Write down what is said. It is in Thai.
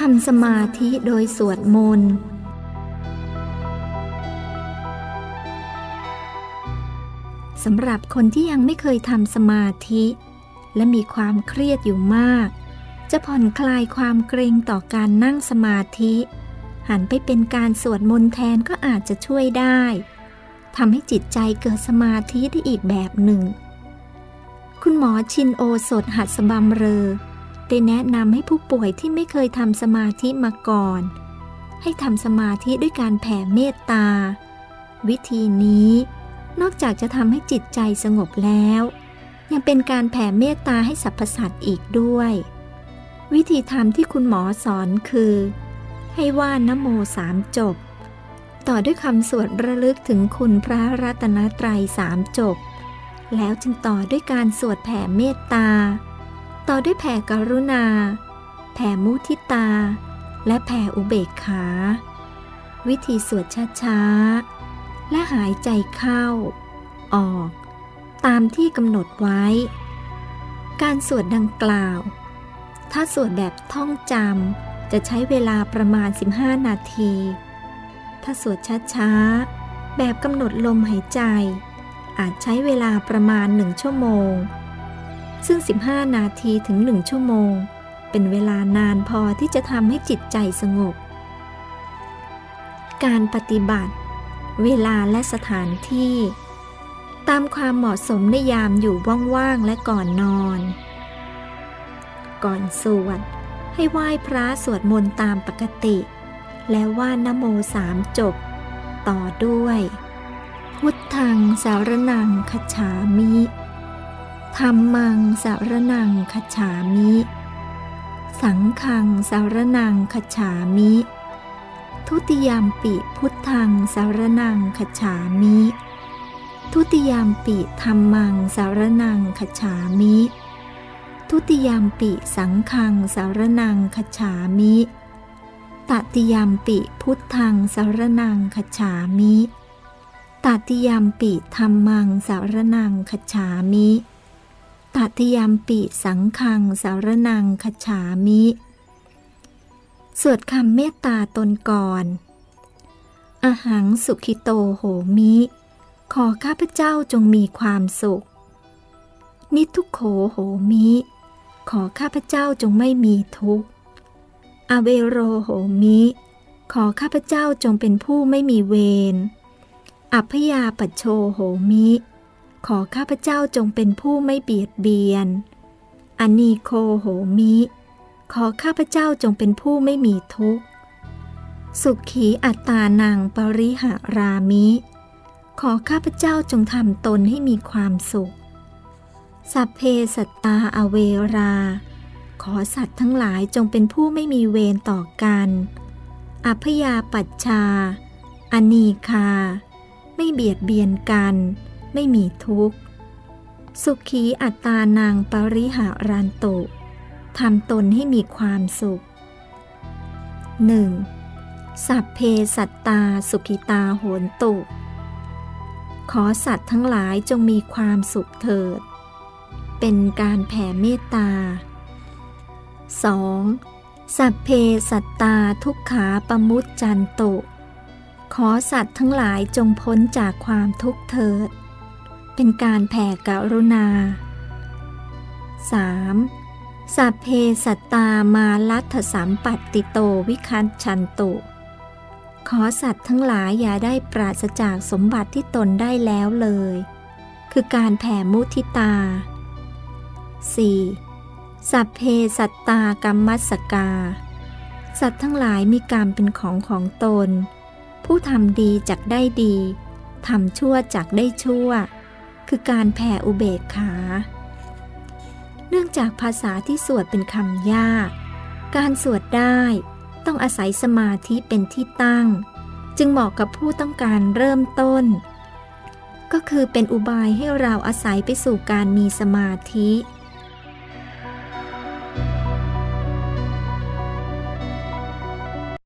ทำสมาธิโดยสวดมนต์สำหรับคนที่ยังไม่เคยทำสมาธิ และมีความเครียดอยู่มาก จะผ่อนคลายความเกรงต่อการนั่งสมาธิ หันไปเป็นการสวดมนต์แทนก็อาจจะช่วยได้ทำให้จิตใจเกิดสมาธิได้อีกแบบหนึ่ง คุณหมอชินโอสดหัดสบัมเรอ ได้แนะนำให้ผู้ป่วยที่ไม่เคยทำสมาธิมาก่อน ให้ทำสมาธิด้วยการแผ่เมตตา วิธีนี้ นอกจากจะทำให้จิตใจสงบแล้ว ยังเป็นการแผ่เมตตาให้สรรพสัตว์อีกด้วย วิธีทำที่คุณหมอสอนคือ ให้ว่านโมสามจบ ต่อด้วยคำสวดระลึกถึงคุณพระรัตนตรัยสามจบ แล้วจึงต่อด้วยการสวดแผ่เมตตา ต่อด้วยแผ่กรุณา แผ่มุทิตา และแผ่อุเบกขา วิธีสวดช้าๆ และหายใจเข้า ออก ตามที่กำหนดไว้ การสวดดังกล่าว ถ้าสวดแบบท่องจำจะใช้เวลาประมาณ 15 นาที ถ้าสวดช้าๆ แบบกำหนดลมหายใจ อาจใช้เวลาประมาณหนึ่งชั่วโมง ซึ่ง 15 นาทีถึง1ชั่วโมง เป็นเวลานานพอที่จะทำให้จิตใจสงบ การปฏิบัติ เวลาและสถานที่ ตามความเหมาะสมในยามอยู่ว่างๆและก่อนนอน ก่อนสวด ให้ไหว้พระสวดมนต์ตามปกติ แล้วว่านโมสามจบ ต่อด้วย พุทธังสารนังคฉามิ ธรรมังสารนังขฉามิ สังขังสารนังขฉามิ ทุติยามปิพุทธังสารนังขฉามิ ทุติยามปิธรรมังสารนังขฉามิ ทุติยามปิสังขังสารนังขฉามิตติยามปิพุทธังสารนังขฉามิตติยามปิธรรมังสารนังขฉามิ ตติยามปิสังคังสารนังขฉามิ สวดคำเมตตาตนก่อนอาหังสุขิโตโหมิ ขอข้าพเจ้าจงมีความสุข นิทุโขโหมิ ขอข้าพเจ้าจงไม่มีทุกข์ อเวโรโหมิ ขอข้าพเจ้าจงเป็นผู้ไม่มีเวร อัพยาปัจโชโหมิ ขอข้าพเจ้าจงเป็นผู้ไม่เบียดเบียน อนีโคโหมิ ขอข้าพเจ้าจงเป็นผู้ไม่มีทุกข์ สุขีอัตตานังปริหารามิ ขอข้าพเจ้าจงทำตนให้มีความสุข สัพเพสัตตาอเวรา ขอสัตว์ทั้งหลายจงเป็นผู้ไม่มีเวรต่อกัน อัพยาปัชชา อนีคา ไม่เบียดเบียนกัน ไม่มีทุกข์ สุขีอัตตานางปริหารันตุทำตนให้มีความสุข 1. สัพเพสัตตาสุขิตาโหนตุ ขอสัตว์ทั้งหลายจงมีความสุขเถิด เป็นการแผ่เมตตา 2. สัพเพสัตตาทุกขาปมุตจันตุ ขอสัตว์ทั้งหลายจงพ้นจากความทุกข์เถิด เป็นการแผ่กรุณา 3. สัพเพสัตตามาลัทธสัมปัตติโตวิคันชันตุ ขอสัตว์ทั้งหลายอย่าได้ปราศจากสมบัติที่ตนได้แล้วเลย คือการแผ่มุทิตา 4. สัพเพสัตตากรรมัสกา สัตว์ทั้งหลายมีกรรมเป็นของของตน ผู้ทำดีจักได้ดี ทำชั่วจักได้ชั่ว คือการแผ่อุเบกขา เนื่องจากภาษาที่สวดเป็นคำยาก การสวดได้ต้องอาศัยสมาธิเป็นที่ตั้ง จึงเหมาะกับผู้ต้องการเริ่มต้น ก็คือเป็นอุบายให้เราอาศัยไปสู่การมีสมาธิ